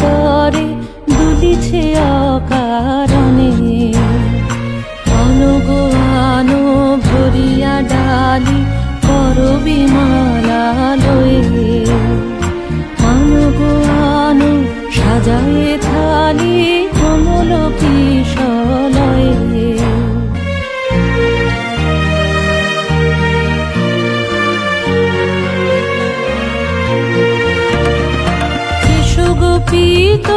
তরে দুলিছে অকারণে। অনগো আনো ভরিয়া ডালি করবি মালা লয়ে অনগো আনো সাজায়ে থালি কমল কিশলয়ে সুগোপিত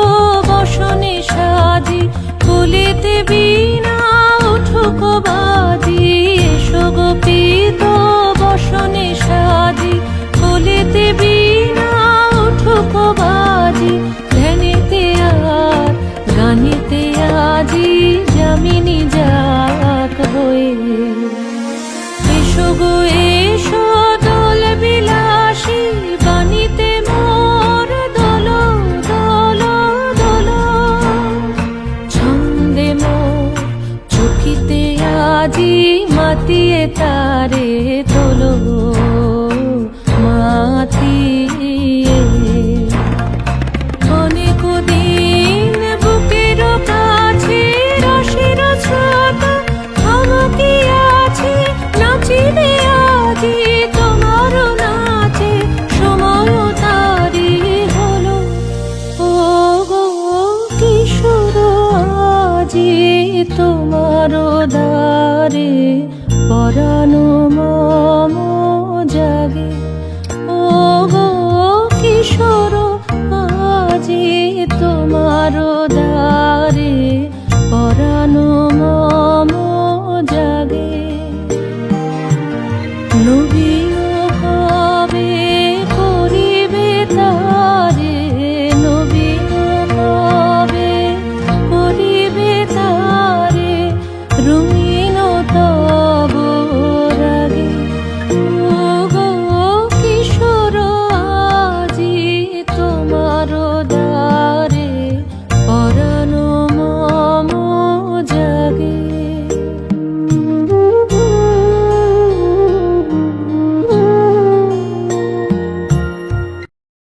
বসনে সাজি কুলিতে বিনা উঠুক বাজি। সুগোপিত বসনে সাজি কুলিতে বিনা উঠুক বাজি। ধ্যানেতে আর গানেতে আজি জামিনী আজি মাতিয়ে তারে তোলো মাতিয়ে। অনেক বুকের কাছে রসের আছে, নাচিবে আজি তোমার নাচে, সময় তারি তোমার দারে পরানো মম জাগে। ও গো কিশোর।